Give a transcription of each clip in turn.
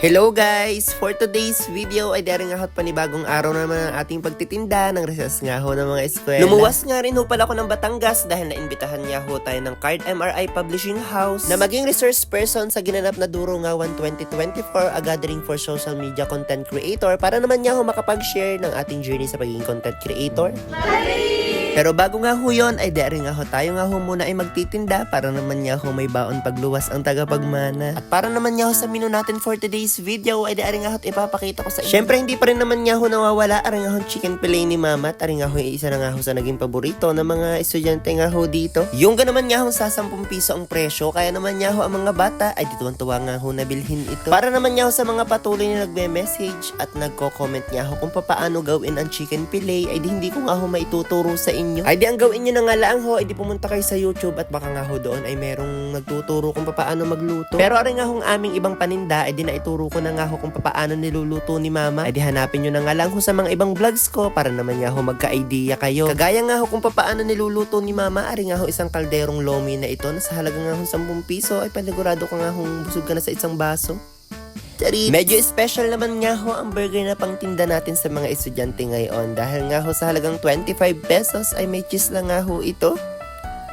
Hello guys! For today's video ay daring nga panibagong araw na naman ang ating pagtitinda ng recess nga ho ng mga eskwela. Lumuwas nga rin ho pala ako ng Batangas dahil naimbitahan nga ho tayo ng Card MRI Publishing House na maging resource person sa ginanap na Duro nga 1 2024 a gathering for social media content creator para naman nga ho makapag-share ng ating journey sa pagiging content creator. Pero bago nga ho yun, ay dari nga ho tayo nga ho muna ay magtitinda para naman nga ho may baon pagluwas ang tagapagmana. At para naman nga ho sa menu natin for today's video, ay dari nga ho ipapakita ko sa inyo. Syempre hindi pa rin naman nga ho nawawala ari nga ho chicken fillet ni mama at ari nga ho isa na nga ho sa naging paborito ng mga estudyante nga ho dito. Yung ga naman nga ho sa 10 piso ang presyo, kaya naman nga ho ang mga bata ay dituwan-tuwa nga ho na bilhin ito. Para naman nga ho sa mga patuloy na nagme-message at nagko-comment nga ho kung paano gawin ang chicken fillet, ay di hindi ko nga ho maituturo sa inyo. Ay di ang gawin nyo na nga lang ho, ay di pumunta kayo sa YouTube at baka nga ho doon ay merong nagtuturo kung paano magluto. Pero ari nga hong aming ibang paninda, ay di naituro ko na nga ho kung paano niluluto ni mama. Ay di hanapin nyo na nga lang ho sa mga ibang vlogs ko para naman nga ho magka-idea kayo. Kagaya nga ho kung paano niluluto ni mama, ari nga ho isang kalderong lomi na ito na sa halaga nga ho 10 piso ay panigurado ka nga hong busog ka na sa isang baso. Charit. Medyo special naman nga ho ang burger na pangtinda natin sa mga estudyante ngayon dahil nga ho sa halagang 25 pesos ay may cheese lang nga ho ito.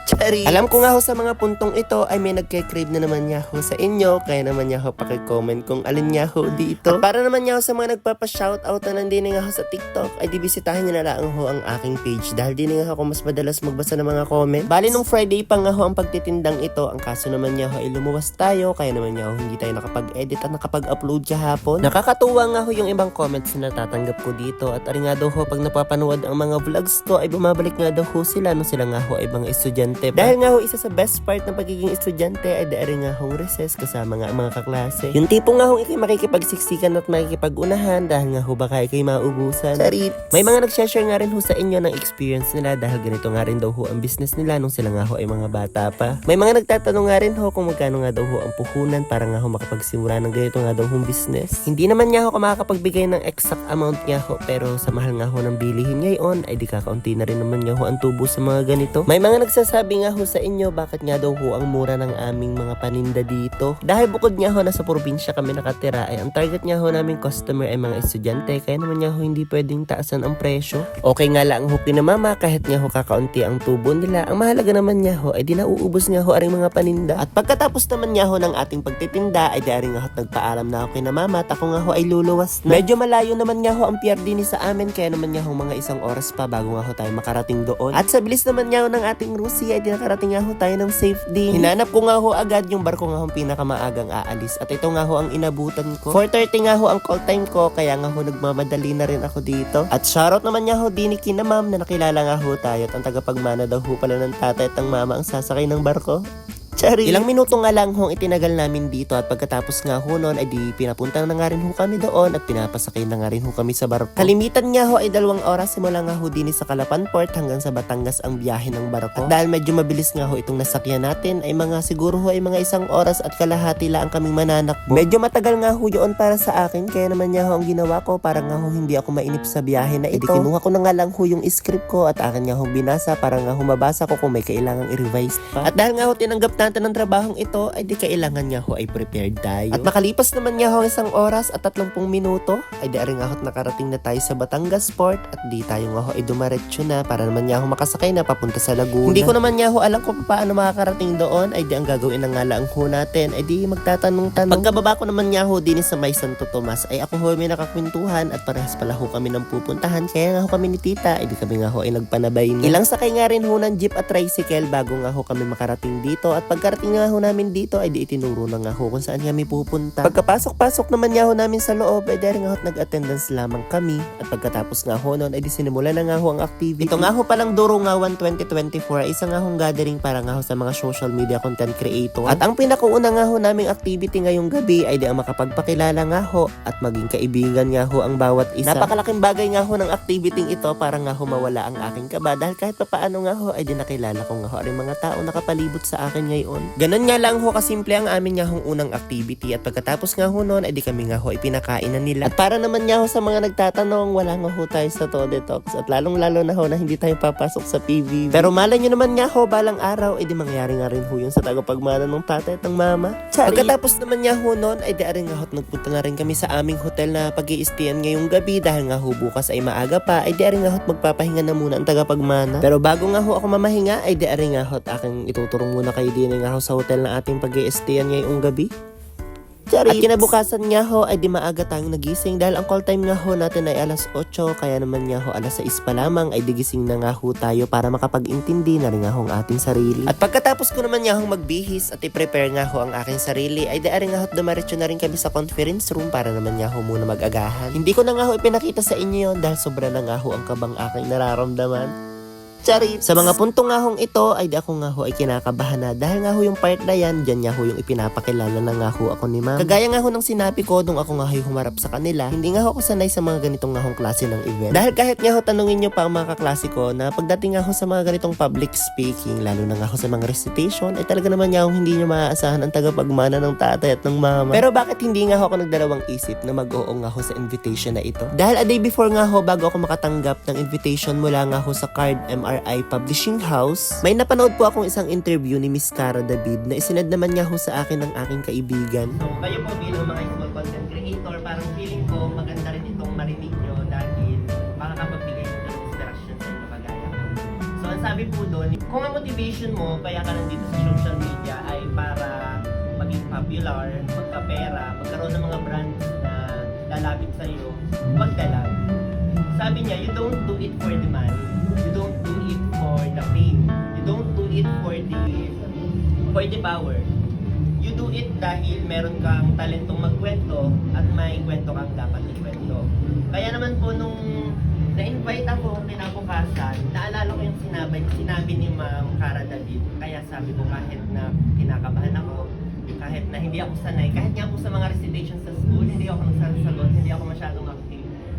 Charit. Alam ko nga ho sa mga puntong ito ay may nagke-crave na naman nga ho sa inyo kaya naman nga ho pakicomment kung alin nga ho dito. At para naman nga ho sa mga nagpapa-shoutout na nandini nga ho sa TikTok ay di bisitahin nyo na lang ho ang aking page dahil di nga ako mas madalas magbasa ng mga comment. Bali nung Friday pa nga ho ang pagtitindang ito ang kaso naman nga ho ay lumuwas tayo kaya naman nga ho hindi tayo nakapag-edit at nakapag-upload kahapon. Nakakatuwa nga ho yung ibang comments na natatanggap ko dito at ari ho pag napapanood ang mga vlogs ko ay bumabalik nga daw ho sila nung sila nga ho ay mga estudyante pa. Dahil nga ho isa sa best part ng pagiging estudyante ay dari nga hong recess kasama nga ang mga kaklase. Yung tipo nga hong ikay makikipagsiksikan at makikipag-unahan dahil nga ho baka ikay maubusan. Sarit. May mga nag-share nga rin ho sa inyo ng experience nila dahil ganito nga rin daw ho ang business nila nung sila nga ho ay mga bata pa. May mga nagtatanong nga rin ho kung magkano nga daw ho ang puhunan para nga ho makapagsimula ng ganito nga daw hong business. Hindi naman nga ho ka makakapagbigay ng exact amount nga ho pero sa mahal nga ho ng bilihin ngayon ay di kakaunti na rin naman nga ho ang tubo sa mga ganito. May mga nagsasabi nga ho sa inyo bakit nga daw ho ang mura ng aming mga paninda dito. Dahil bukod nga ho nasa probinsya kami nakatira ay ang target nga ho naming customer ay mga estudyante kaya naman nga ho hindi pwedeng taasan ang presyo. Okay nga lang ho pinamama kahit nga ho kakaunti ang tubo nila. Ang mahalaga naman nga ho ay di nauubos nga ho aring mga paninda. At pagkatapos naman nga ho ng ating pagtitinda ay di nga ho nagpaalam na ako kay na mama at ako nga ho ay luluwas na. Medyo malayo naman nga ho ang PRD ni sa amin kaya naman nga ho mga isang oras pa bago nga ho tayo makarating doon. At sa bilis naman nga ho ng ating Rusi ay di nakarating nga ho tayo ng safe din. Hinanap ko nga ho agad yung barko nga ho ang pinakamaagang aalis. At ito nga ho ang inabutan ko. 4.30 nga ho ang call time ko kaya nga ho nagmamadali na rin ako dito. At shoutout naman nga ho din ni Kina Ma'am na nakilala nga ho tayo at ang tagapagmana daw ho pala ng tatay at ng mama ang sasakay ng barko. Chari. Ilang minuto nga lang hong itinagal namin dito at pagkatapos nga ho noon ay di pinapunta na nga rin ho kami doon at pinapasakay na nga rin ho kami sa barko. Kalimitan nga ho ay dalawang oras simula nga ho din sa Calapan Port hanggang sa Batangas ang biyahe ng barko. At dahil medyo mabilis nga ho itong nasakyan natin ay mga siguro ho ay mga isang oras at kalahati lang kaming mananakbo. Medyo matagal nga ho yun para sa akin kaya naman nga ho ang ginawa ko para nga ho hindi ako mainip sa biyahe na ito. kinuha ko na nga lang ho yung script ko at akin nga ho binasa para nga ho mabasa ko kung may kailangang i-revise pa. At dahil nga ho tinanggap natin ang trabahong ito ay di kailangan nga ho ay prepared tayo. At makalipas naman nga ho ang isang oras at 30 minuto ay di nga ho at nakarating na tayo sa Batangas Port at di tayo nga ho ay dumaretso na para naman nga ho makasakay na papunta sa Laguna. Hindi ko naman nga ho alam kung paano makakarating doon ay di ang gagawin na nga lang ho natin ay di magtatanong-tanong. Pagkababa ko naman nga ho din sa may Santo Tomas ay ako ho may nakakwentuhan at parehas pala ho kami ng pupuntahan kaya nga ho kami ni tita ay di kami nga ho ay nagpanabay na. Ilang sakay nga rin ho ng jeep at tricycle bago nga ho kami makarating dito at pagkarating nga ho namin dito ay di itinuro na nga ho kung saan kami pupunta. Pagkapasok-pasok naman nga ho namin sa loob ay dahil nga ho nag-attendance lamang kami at pagkatapos nga ho noon ay di sinimula na nga ho ang activity. Ito nga ho palang Duro nga 1 2024 ay nga hong gathering para nga ho sa mga social media content creator. At ang pinakauna nga ho naming activity ngayong gabi ay di ang makapagpakilala nga ho at maging kaibigan nga ho ang bawat isa. Napakalaking bagay nga ho ng activity ito para nga ho mawala ang aking kaba dahil kahit papaano nga ho ay di nakilala ko nga ho ang mga tao nakapalibot sa akin ngayon. Ngayon. Ganon nga lang ho kasimple ang amin nga hong unang activity at pagkatapos nga ho noon ay di kami nga ho ipinakain na nila. At para naman nga ho sa mga nagtatanong, wala nga ho tayo sa to detox at lalong lalo na ho na hindi tayo papasok sa PVV. Pero malay nyo naman nga ho, balang araw ay di mangyari nga rin ho yun sa tagapagmana ng tatay at ng mama. Pagkatapos naman nga ho noon ay di aring nga ho nagpunta na rin kami sa aming hotel na pag iistiyan ngayong gabi dahil nga ho bukas ay maaga pa ay di aring nga ho magpapahinga na muna ang tagapagmana. Pero bago nga ho ako mamahinga ay di aring nga ho aking ituturong muna kayo din nga ho sa hotel na ating pag iistiyan ngayong gabi. At kinabukasan nga ho ay di maaga tayong nagising dahil ang call time nga ho natin ay alas 8 kaya naman nga ho alas 6 pa lamang ay digising na nga ho tayo para makapag-intindi na rin nga ho ang ating sarili. At pagkatapos ko naman nga ho magbihis at i-prepare nga ho ang aking sarili ay di aring nga ho dumaretso na rin kami sa conference room para naman nga ho muna mag-agahan. Hindi ko na nga ho ipinakita sa inyo yon dahil sobra na nga ho ang kabang aking nararamdaman. Charit. Sa mga punto nga hong ito ay di ako nga ho ay kinakabahan na dahil nga ho yung part na yan, dyan nga ho yung ipinapakilala na nga ho ako ni ma'am. Kagaya nga ho ng sinabi ko nung ako nga ho humarap sa kanila, hindi nga ho ako sanay sa mga ganitong nga hong klase ng event. Dahil kahit nga ho tanungin nyo pa ang mga kaklase ko na pagdating nga ho sa mga ganitong public speaking, lalo na nga ho sa mga recitation, ay talaga naman nga ho hindi nyo maaasahan ang tagapagmana ng tatay at ng mama. Pero bakit hindi nga ho ako nagdalawang isip na mag-oo nga ho sa invitation na ito? Dahil a day before nga ho bago ako makatanggap ng invitation mula nga ho sa Card MRI Publishing House, may napanood po akong isang interview ni Miss Cara David na isinad naman nga ho sa akin ng aking kaibigan. So, kayo po bilang mga small content creator, parang feeling ko maganda rin itong marinig nyo dahil makakapagbigay ng inspiration sa inyo kagaya ko. So, ang sabi po doon, kung ang motivation mo, kaya ka nandito sa social media ay para maging popular, magkapera, magkaroon ng mga brands na lalapit sa iyo, lang. Sabi niya, you don't do it for the money. You don't do it for the fame. You don't do it for the for the power. You do it dahil meron kang talentong magkwento at may kwento kang dapat ikwento. Kaya naman po nung na-invite ako kinabukasan, naalala ko yung sinabi, sinabi ni Ma'am Cara David. Kaya sabi ko kahit na kinakabahan ako, kahit na hindi ako sanay, kahit nga po sa mga recitation sa school, hindi ako nagsasagot, hindi ako masyadong.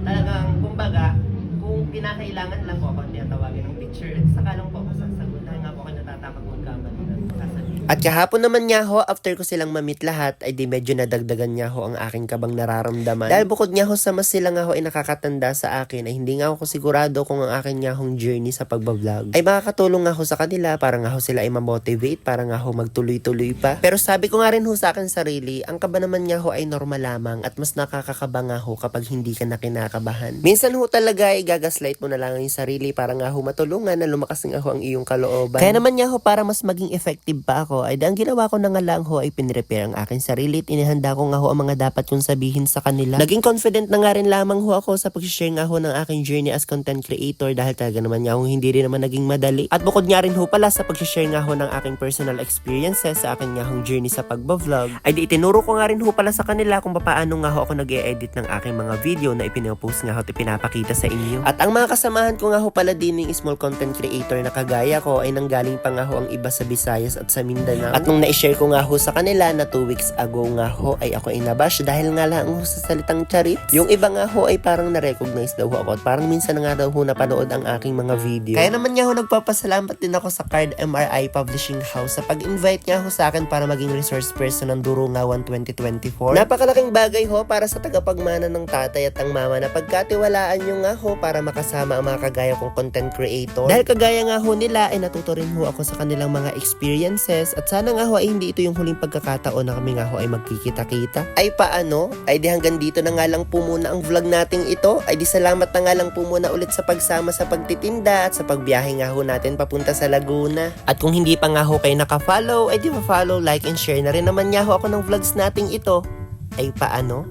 Talagang, kumbaga, kung kinakailangan lang po ako tinatawagin ng teacher, at saka lang po ako sasagot dahil nga po ako natatakot magkamali na sasabihin. At kahapon naman nga ho, after ko silang mamit lahat, ay di medyo nadagdagan nga ho ang aking kabang nararamdaman. Dahil bukod nga ho sa mas sila nga ho ay nakakatanda sa akin, ay hindi nga ako sigurado kung ang akin nga hong journey sa pagbablog ay makakatulong nga ho sa kanila para nga ho sila ay mamotivate, para nga ho magtuloy-tuloy pa. Pero sabi ko nga rin ho sa akin sarili, ang kaba naman nga ho ay normal lamang at mas nakakakaba nga ho kapag hindi ka na kinakabahan. Minsan ho talaga ay gagaslight mo na lang yung sarili para nga ho matulungan na lumakas nga ho ang iyong kalooban. Kaya naman nga ho para mas maging effective pa ako ay ang ginawa ko na nga lang ho ay pinrepaire ang aking sarili at inihanda ko nga ho ang mga dapat kong sabihin sa kanila. Naging confident na nga rin lamang ho ako sa pag-share nga ho ng aking journey as content creator dahil talaga naman nga ho hindi rin naman naging madali. At bukod nga rin ho pala sa pag-share nga ho ng aking personal experiences sa aking nga hong journey sa pagbablog ay di itinuro ko nga rin ho pala sa kanila kung paano nga ho ako nag edit ng aking mga video na ipinopost nga ho at ipinapakita sa inyo. At ang mga kasamahan ko nga ho pala din ng small content creator na kagaya ko ay nanggaling pa nga ho ang iba sa Visayas at sa Mindanao. At nung na-share ko nga ho sa kanila na 2 weeks ago nga ho ay ako inabash dahil nga lang ho sa salitang charit. Yung iba nga ho ay parang na-recognize daw ho ako at parang minsan na nga daw ho napanood ang aking mga video. Kaya naman nga ho nagpapasalamat din ako sa Card MRI Publishing House sa pag-invite nga ho sa akin para maging resource person ng Durungawan 2024. Napakalaking bagay ho para sa tagapagmana ng tatay at ang mama na pagkatiwalaan nyo nga ho para makasama ang mga kagaya kong content creator. Dahil kagaya nga ho nila ay natuto rin ho ako sa kanilang mga experiences at sana nga ho ay hindi ito yung huling pagkakataon na kami nga ho ay magkikita-kita. Ay paano? Ay di hanggang dito na nga lang po muna ang vlog nating ito. Ay di salamat na nga lang po muna ulit sa pagsama sa pagtitinda at sa pagbiyahe nga ho natin papunta sa Laguna. At kung hindi pa nga ho kayo naka-follow, ay di pa-follow, like and share na rin naman nga ho ako ng vlogs nating ito. Ay paano?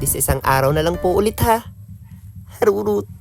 This isang araw na lang po ulit ha. Harurut.